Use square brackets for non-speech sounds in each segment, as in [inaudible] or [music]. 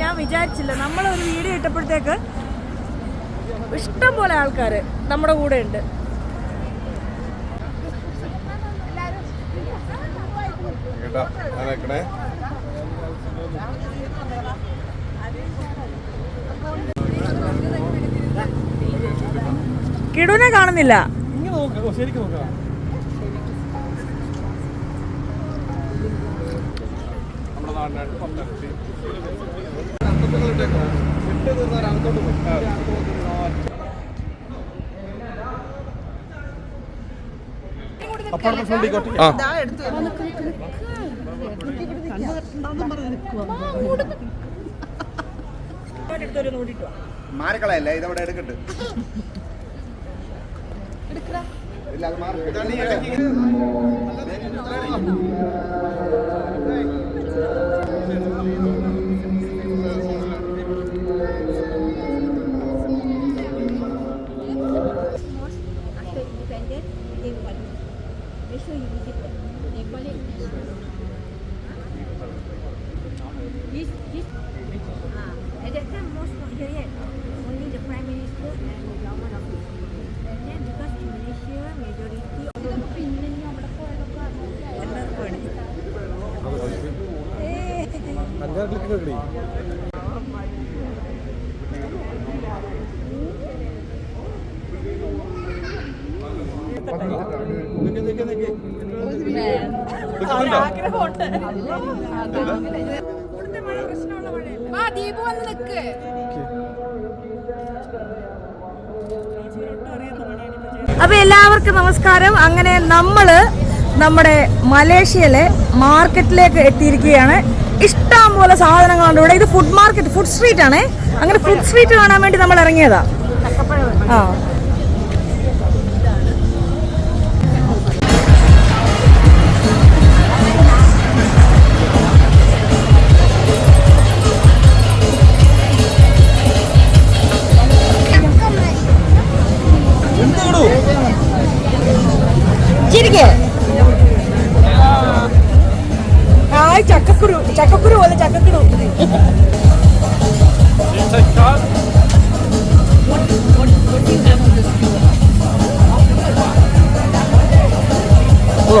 ഞാൻ വിചാരിച്ചില്ല. നമ്മളൊരു വീഡിയോ ഇട്ടപ്പോഴത്തേക്ക് ഇഷ്ടം പോലെ ആൾക്കാർ നമ്മുടെ കൂടെ ഉണ്ട്. കിടുവിനെ കാണുന്നില്ല. ഇങ്ങനെ നോക്കാം. ശരിക്കും നോക്കാം. നമ്മുടെ നാടിനായിട്ട് പത്തനംതിട്ട അപ്പുറത്തെ ഫ്രണ്ടിക്കോട്ടെ ആ മാറിക്കളയല്ലേ? ഇതവിടെ എടുക്കട്ട്. ഇല്ല അത് മാറി after you visit them. They call it this this ah at that time most not here yet. Only the prime minister and the government office. And then because in Malaysia majority of the opinion നിക്ക് അപ്പൊ എല്ലാവർക്കും നമസ്കാരം. അങ്ങനെ നമ്മൾ നമ്മുടെ മലേഷ്യയിലെ മാർക്കറ്റിലേക്ക് എത്തിയിരിക്കുകയാണ്. ഇഷ്ടം പോലെ സാധനങ്ങളുണ്ട് ഇവിടെ. ഇത് ഫുഡ് മാർക്കറ്റ് ഫുഡ് സ്ട്രീറ്റ് ആണേ. അങ്ങനെ ഫുഡ് സ്ട്രീറ്റ് കാണാൻ വേണ്ടി നമ്മൾ ഇറങ്ങിയതാ. ആ. ഹായ് ചക്കക്കുരു ചക്കക്കുരു പോലെ ചക്കക്കുരു ഓ.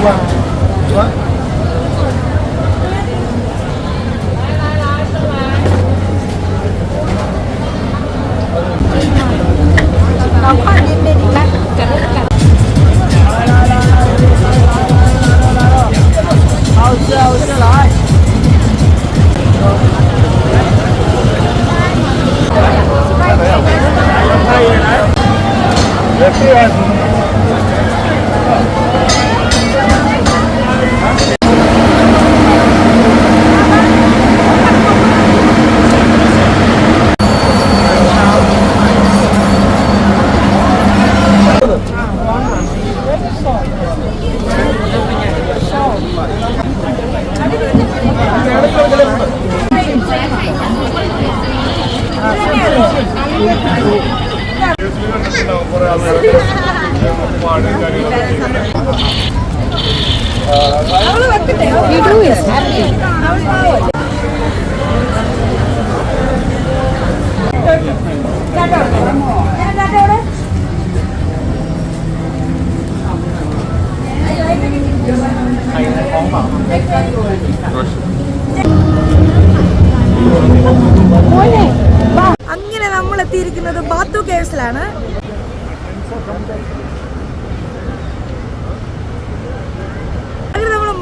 ഒരു നീരാളി കഴിക്കണം. ഒരു നീരാളി കഴിക്കണം. ഒരു നീരാളി കഴിക്കണം. അങ്ങനെ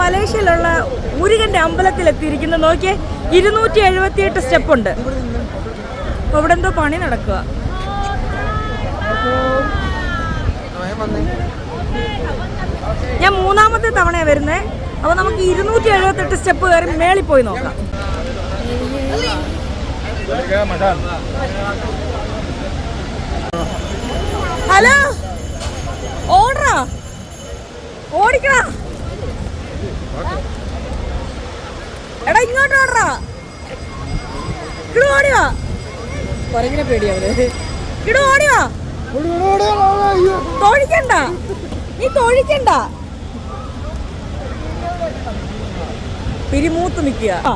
മലേഷ്യയിലുള്ള മുരുകന്റെ അമ്പലത്തിൽ എത്തിയിരിക്കുന്നു നോക്കിയേ ഇരുന്നൂറ്റി എഴുപത്തിയെട്ട് സ്റ്റെപ്പ് ഉണ്ട് അവിടെ എന്തോ പണി നടക്കുക. ഞാൻ മൂന്നാമത്തെ തവണയാണ് വരുന്നത് അപ്പൊ നമുക്ക് ഇരുന്നൂറ്റി എഴുപത്തെട്ട് സ്റ്റെപ്പ് കയറി മേളിൽ പോയി നോക്കാം. ഹലോ? ഓടാ ഓടിക്കടാ. എടാ ഇങ്ങോട്ട് ഓടറാ ഇടു ഓടിവാ. കൊരങ്ങിനെ പേടിയാവര് ഓടി ഓടിവാ. തോഴിക്കണ്ട. നീ തോഴിക്കണ്ട. പിരിമൂത്ത് നിൽക്കുക. ആ.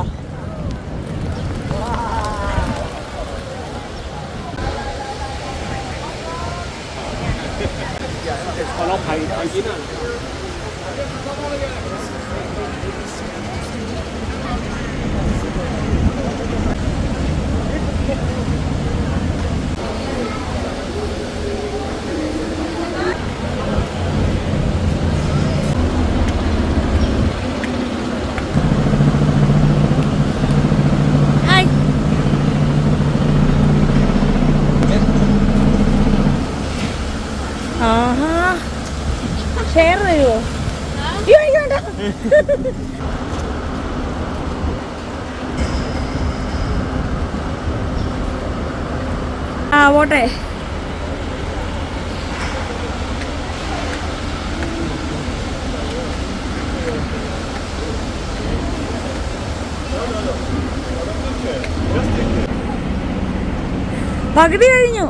ഹായ് ആഹാ ഷെയർ തരുമോ അയ്യോ അയ്യോ വേണ്ട ആ പോട്ടെ പകുതി കഴിഞ്ഞു നമ്മൾ എപ്പോഴും half bottle empty half full എന്ന് കഴിഞ്ഞു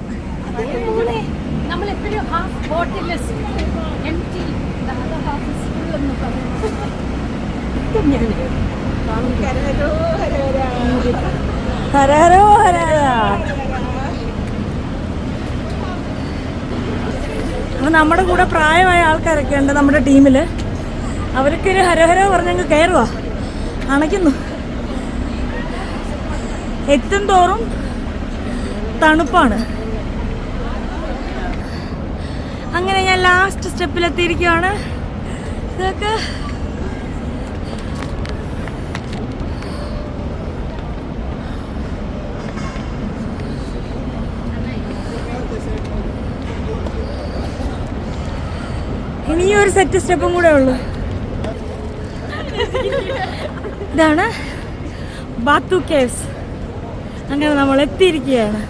ഹരഹരോ ഹരഹര. അപ്പൊ നമ്മുടെ കൂടെ പ്രായമായ ആൾക്കാരൊക്കെ ഉണ്ട് നമ്മുടെ ടീമിൽ അവരൊക്കെ ഒരു ഹരഹരോ പറഞ്ഞങ്ങ് കയറുവാ. അണയ്ക്കുന്നു. എത്തും തോറും തണുപ്പാണ്. അങ്ങനെ ഞാൻ ലാസ്റ്റ് സ്റ്റെപ്പിലെത്തിയിരിക്കുകയാണ് ഇതൊക്കെ ഇനിയൊരു ഒരു സെറ്റ് സ്റ്റെപ്പും കൂടെ ഉള്ളു. ഇതാണ് ബാത്തു കേസ് അങ്ങനെ നമ്മൾ എത്തിയിരിക്കുകയാണ്.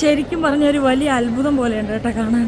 ശരിക്കും പറഞ്ഞൊരു വലിയ അത്ഭുതം പോലെയുണ്ട് കേട്ടോ കാണാൻ.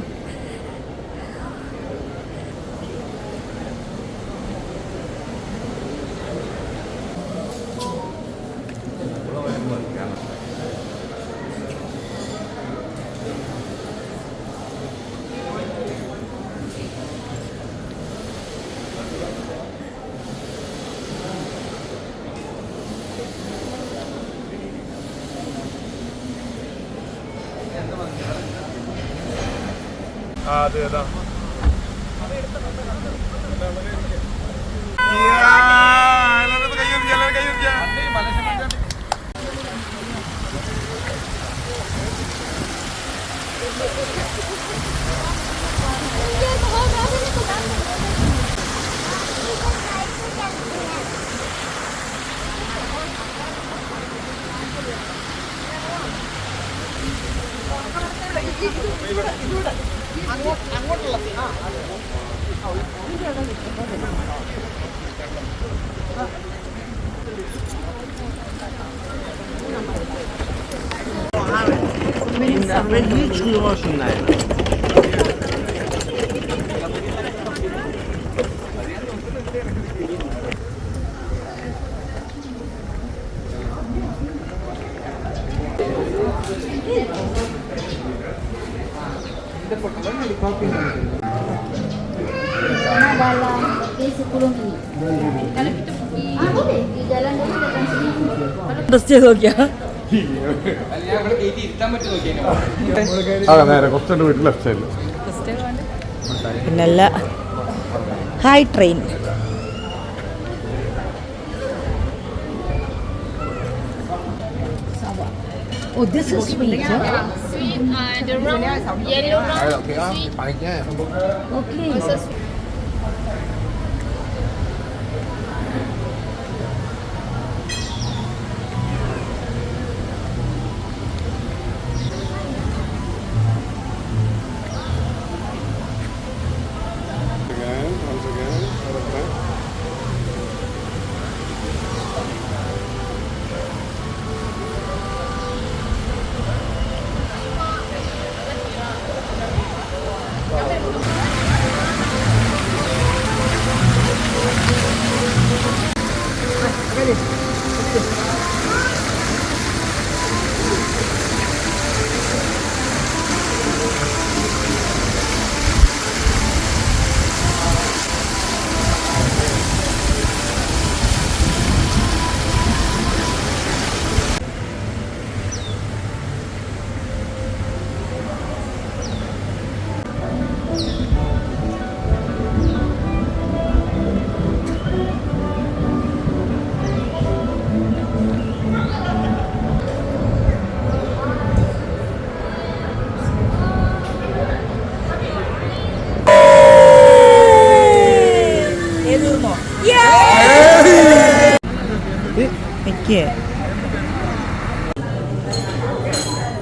ಇಷ್ಟಪಟ್ಟರೆ ಕಾಪಿ പിന്നല്ല hi train Oh, this is sweet, huh? Sweet uh, the round yellow round sweet. Okay.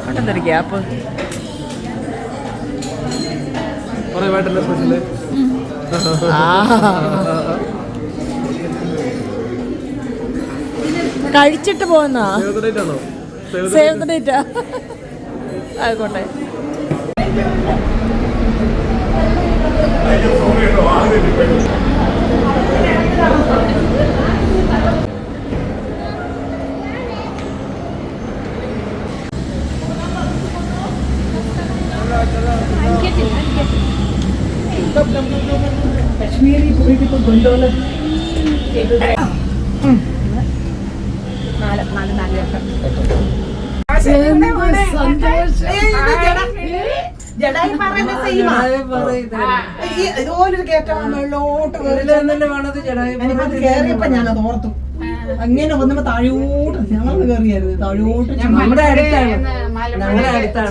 നിക്ക് എന്തൊരു ഗ്യാപ്പ്. കഴിച്ചിട്ട് പോകുന്ന സേവ് ദ ഡേറ്റാ ആയിക്കോട്ടെ. കശ്മീരി പോയിട്ട് ഇപ്പൊ ഗൊണ്ടോല നാല് നാല് നാല് ഇതുപോലൊരു കയറ്റം മുകളിലോട്ട് കയറിയപ്പോ ഞാനത് ഓർത്തു അങ്ങനെ വന്നപ്പോ താഴോട്ട് ഞങ്ങൾ കയറിയായിരുന്നു താഴോട്ട് നമ്മുടെ അടുത്താണ് ഞങ്ങളുടെ അടുത്താണ്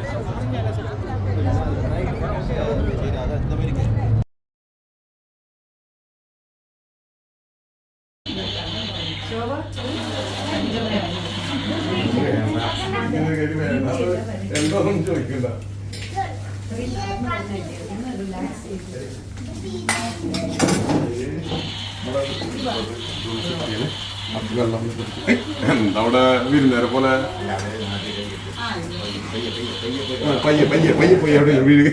പയ്യെ പയ്യെ പയ്യെ പയ്യെ അവിടെ വീട്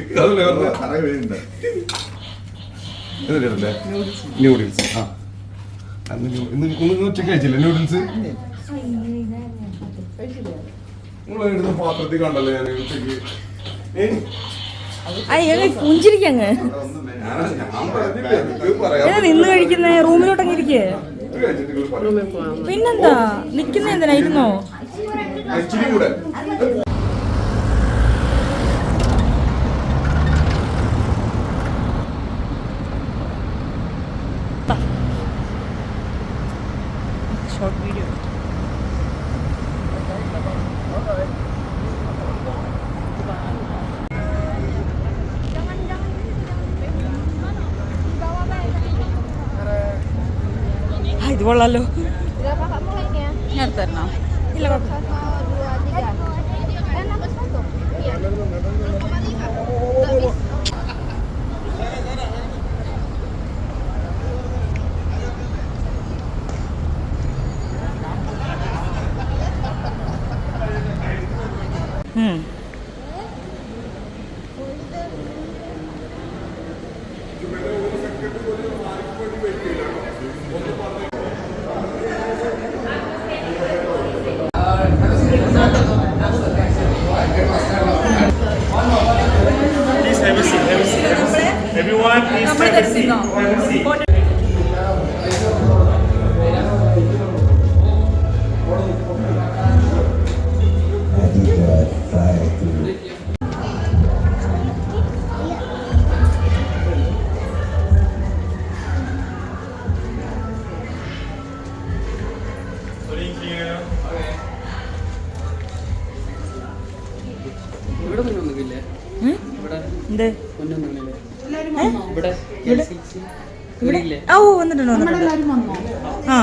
അതല്ലേ ന്യൂഡിൽസ് ആ. അന്ന് ഇന്ന് ഇന്ന് ഉച്ചയ്ക്ക് കഴിച്ചില്ലേ ന്യൂഡിൽസ് നിങ്ങളെടുത്ത പാത്രത്തിൽ കണ്ടല്ലേ ഞാൻ ഉച്ചയ്ക്ക്? പുഞ്ചിരിക്കങ്ങ്. നിന്ന് കഴിക്കുന്നേ റൂമിലോട്ടങ്ങ് ഇരിക്കേ. പിന്നെന്താ? നിക്കുന്ന എന്തിനാ ആ, എന്ത്? ഇവിടെ ഓ വന്നിട്ടുണ്ട് ആ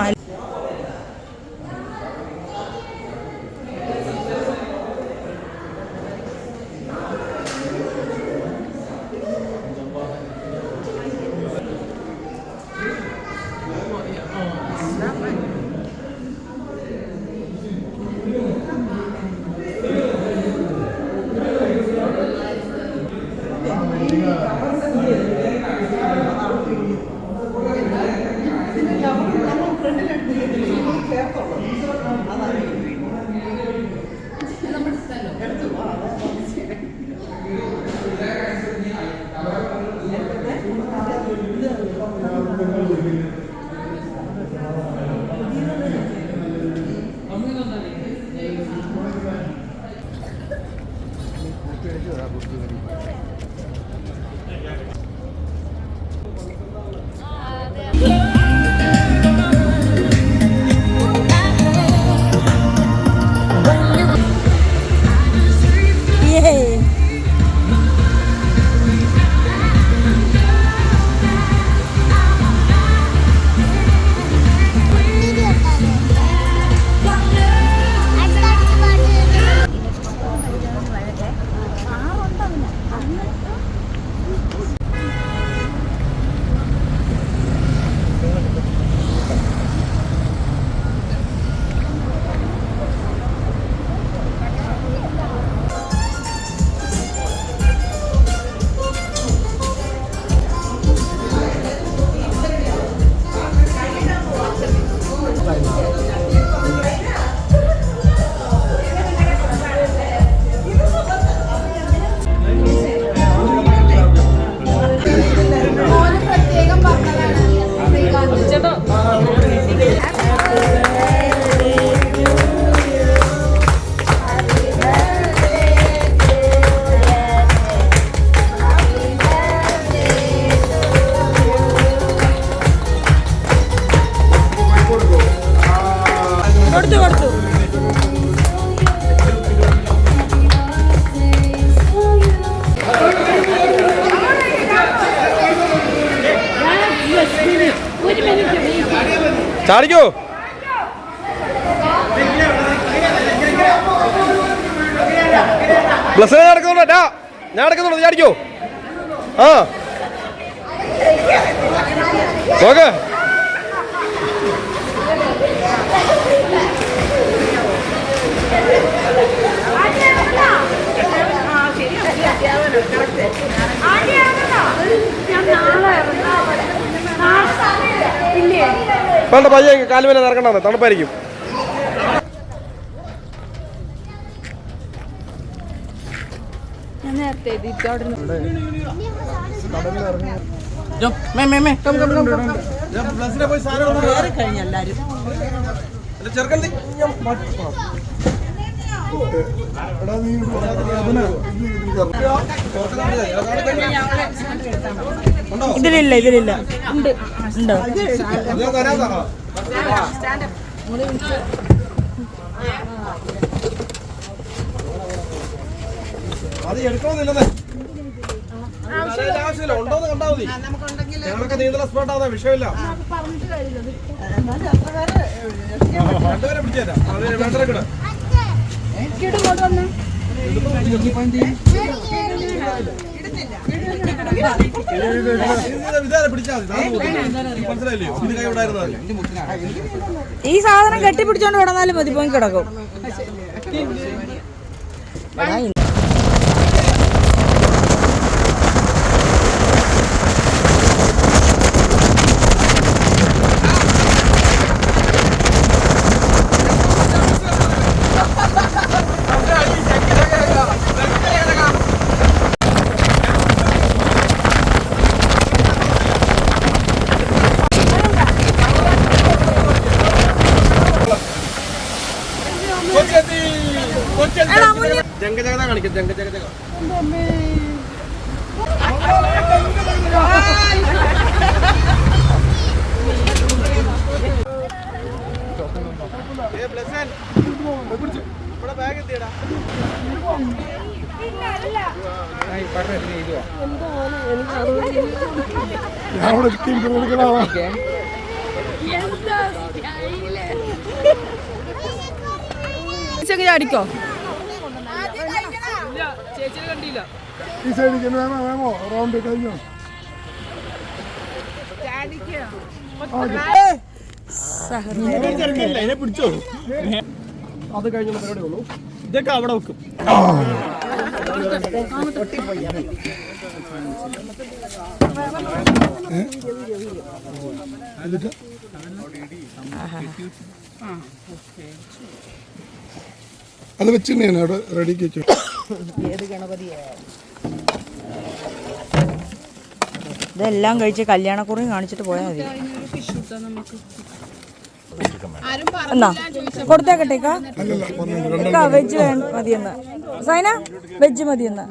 ചാടിക്കോ. ബ്ലസ് ഞാൻ നടക്കുന്നുണ്ട്. ഞാൻ നടക്കുന്നുണ്ടോ. ചാടിക്കോ. ആ. നോക്ക്. വേണ്ട പയ്യ കാലുമേലെ നടക്കണ്ട തണുപ്പായിരിക്കും. ചെറുക്കൻ ഇതിലില്ല ഇതിലില്ല. ഉണ്ട്. ഉണ്ടോ? അത് എടുക്കണമെന്നില്ലെന്നേ. ആവശ്യമില്ല ഉണ്ടോന്ന് കണ്ടാ മതി. ഞങ്ങളൊക്കെ നീന്തല സ്പോട്ടാ വിഷയമില്ല. രണ്ടുപേരെ പിടിച്ചേരാ ഈ സാധനം കെട്ടിപ്പിടിച്ചോണ്ട് കിടന്നാലും മതി പോയി കിടക്കും. ഞാൻ എടുക്കുന്ന ആളാ. അടിക്കോ ഈ സൈഡിൽ വേണോ? വേണോ? റൗണ്ട് കഴിഞ്ഞോ? പിടിച്ചോ അത് കഴിഞ്ഞ പരിപാടി ഉള്ളൂ. ഇതൊക്കെ അവിടെ വെക്കും. അത് വെച്ചിട്ടുണ്ടെയാണ് അവിടെ റെഡിക്ക് വെച്ചു. ഇതെല്ലാം കഴിച്ച് കല്യാണക്കുറിയും കാണിച്ചിട്ട് പോയാൽ മതി. എന്നാ കൊടുത്തേക്കട്ടേക്കാ? ഇക്കാ, വെജ് മതിയെന്ന്. സൈന വെജ് മതിയെന്ന്.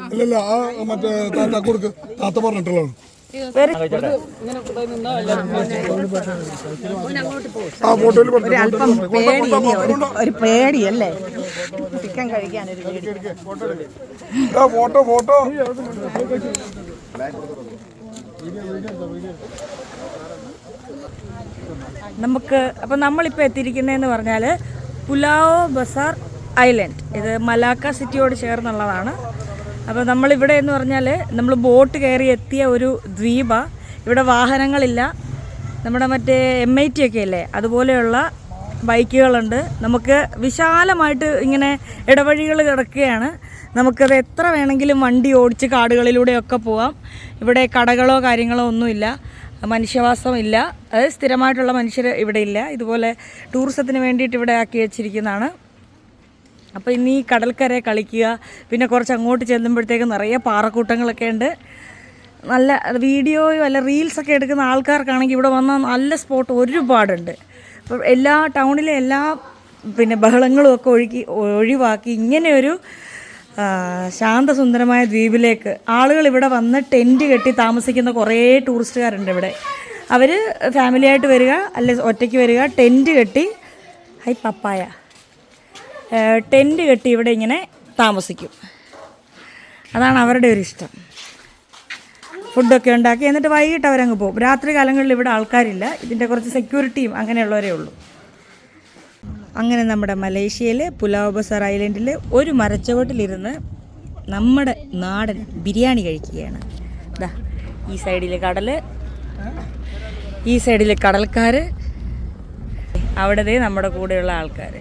ഒരല്പം പേടി ഒരു- പേടിയല്ലേ? ചിക്കൻ കഴിക്കാൻ ഒരു പേടി. Photo photo. നമുക്ക് അപ്പം നമ്മളിപ്പോൾ എത്തിയിരിക്കുന്നതെന്ന് പറഞ്ഞാൽ പുലാവോ ബസാർ ഐലൻഡ്. ഇത് മലാക്ക സിറ്റിയോട് ചേർന്നുള്ളതാണ്. അപ്പോൾ നമ്മളിവിടെ എന്ന് പറഞ്ഞാൽ നമ്മൾ ബോട്ട് കയറി എത്തിയ ഒരു ദ്വീപ. ഇവിടെ വാഹനങ്ങളില്ല. നമ്മുടെ മറ്റേ എം ഐ ടി ഒക്കെ അല്ലേ അതുപോലെയുള്ള ബൈക്കുകളുണ്ട്. നമുക്ക് വിശാലമായിട്ട് ഇങ്ങനെ ഇടവഴികൾ കിടക്കുകയാണ്. നമുക്കത് എത്ര വേണമെങ്കിലും വണ്ടി ഓടിച്ച് കാടുകളിലൂടെയൊക്കെ പോവാം. ഇവിടെ കടകളോ കാര്യങ്ങളോ ഒന്നുമില്ല. മനുഷ്യവാസം ഇല്ല അതായത് സ്ഥിരമായിട്ടുള്ള മനുഷ്യർ ഇവിടെ ഇല്ല. ഇതുപോലെ ടൂറിസത്തിന് വേണ്ടിയിട്ട് ഇവിടെ ആക്കി വെച്ചിരിക്കുന്നതാണ്. അപ്പോൾ ഇനി ഈ കടൽക്കരയെ കളിക്കുക പിന്നെ കുറച്ച് അങ്ങോട്ട് ചെല്ലുമ്പോഴത്തേക്ക് നിറയെ പാറക്കൂട്ടങ്ങളൊക്കെ ഉണ്ട്. നല്ല വീഡിയോയോ അല്ല റീൽസൊക്കെ എടുക്കുന്ന ആൾക്കാർക്കാണെങ്കിൽ ഇവിടെ വന്ന നല്ല സ്പോട്ട് ഒരുപാടുണ്ട്. അപ്പോൾ എല്ലാ ടൗണിലെ എല്ലാ പിന്നെ ബഹളങ്ങളും ഒക്കെ ഒഴുക്കി ഒഴിവാക്കി ഇങ്ങനെയൊരു ശാന്തസുന്ദരമായ ദ്വീപിലേക്ക് ആളുകൾ ഇവിടെ വന്ന് ടെന്റ് കെട്ടി താമസിക്കുന്ന കുറേ ടൂറിസ്റ്റുകാരുണ്ട് ഇവിടെ. അവർ ഫാമിലിയായിട്ട് വരിക അല്ലെ ഒറ്റയ്ക്ക് വരിക ടെന്റ് കെട്ടി ഹൈ പപ്പായ. ടെന്റ് കെട്ടി ഇവിടെ ഇങ്ങനെ താമസിക്കും. അതാണ് അവരുടെ ഒരു ഇഷ്ടം. ഫുഡൊക്കെ ഉണ്ടാക്കി എന്നിട്ട് വൈകിട്ട് അവരങ്ങ് പോകും. രാത്രി കാലങ്ങളിൽ ഇവിടെ ആൾക്കാരില്ല. ഇതിന്റെ കുറച്ച് സെക്യൂരിറ്റിയും അങ്ങനെയുള്ളവരേ ഉള്ളൂ. അങ്ങനെ നമ്മുടെ മലേഷ്യയിലെ പുലാവ് ബസാർ ഐലൻഡിൽ ഒരു മരച്ചുവട്ടിലിരുന്ന് നമ്മുടെ നാടൻ ബിരിയാണി കഴിക്കുകയാണ്. ദാ ഈ സൈഡിലെ കടൽ ഈ സൈഡിലെ കടൽക്കാർ അവിടെ നമ്മുടെ കൂടെയുള്ള ആൾക്കാർ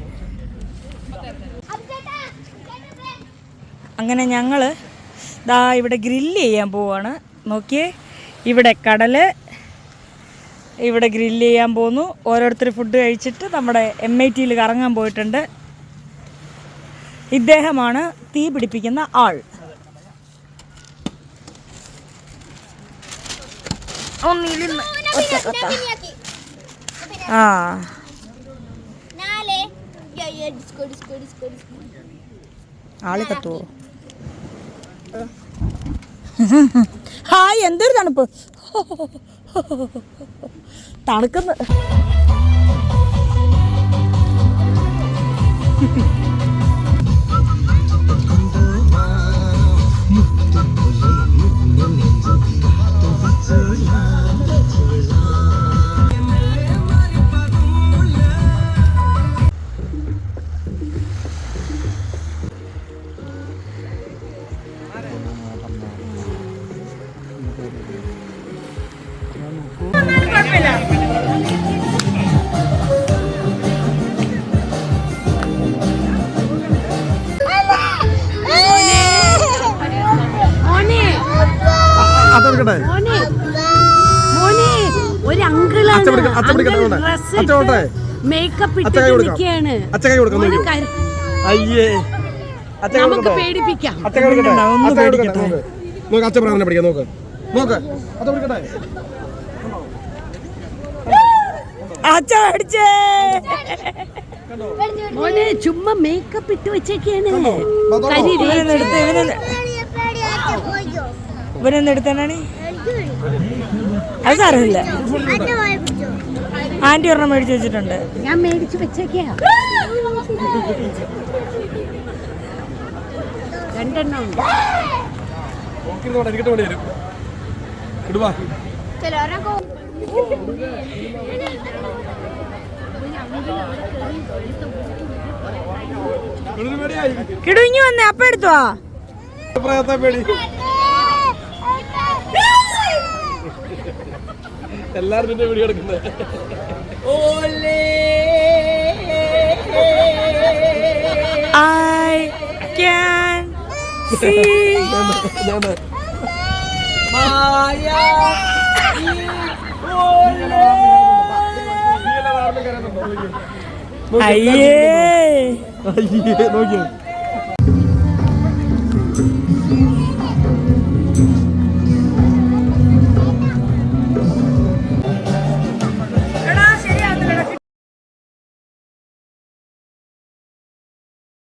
അങ്ങനെ ഞങ്ങൾ ദാ ഇവിടെ ഗ്രില്ല് ചെയ്യാൻ പോവാണ്. നോക്കിയേ ഇവിടെ കടൽ ഇവിടെ ഗ്രില്ല് ചെയ്യാൻ പോന്നു. ഓരോരുത്തർ ഫുഡ് കഴിച്ചിട്ട് നമ്മുടെ എം ഐ ടിയിൽ കറങ്ങാൻ പോയിട്ടുണ്ട്. ഇദ്ദേഹമാണ് തീ പിടിപ്പിക്കുന്ന ആൾ. ആ. ആൾ കത്തുവോ ഹായ് എന്തൊരു തണുപ്പ്. [laughs] തണുക്കുന്നു. മോനെ. ഒരു അങ്കിളാണ്. ഇട്ട് മേക്കപ്പ് കൈ നിൽക്കുകയാണ് അയ്യേ. നമുക്ക് കൊടുക്കട്ടെ? പേടിപ്പിക്കാം. കൊടുക്കട്ടെ? കൊടുക്കട്ടെ. നോക്ക്. അച്ഛൻ പ്രാണനെ പിടിക്കാം നോക്ക്. നോക്ക്. അച്ഛൻ പിടിക്കട്ടെ അച്ഛ അടിച്ചേ. മോനെ ചുമ്മാ മേക്കപ്പ് ഇട്ട് വെച്ചേക്കാണ്? കരി ഇവനൊന്ന് എടുത്ത് ഇവനൊന്ന് ഇവനൊന്ന് അത് സാരമില്ല. ആന്റി ഒരെണ്ണം മേടിച്ചു വെച്ചിട്ടുണ്ട്. ഞാൻ മേടിച്ചു വെച്ചേക്കാ. രണ്ടെണ്ണം ഉണ്ട്. കിടുങ്ങി വന്നേ അപ്പ എടുത്തോ? പേടി. എല്ലാരും നിന്റെ വീഡിയോ എടുക്കുന്നത് ഐ ക്യാൻ സീ ഞാൻ അയ്യേ. അയ്യേ നോക്കിയോ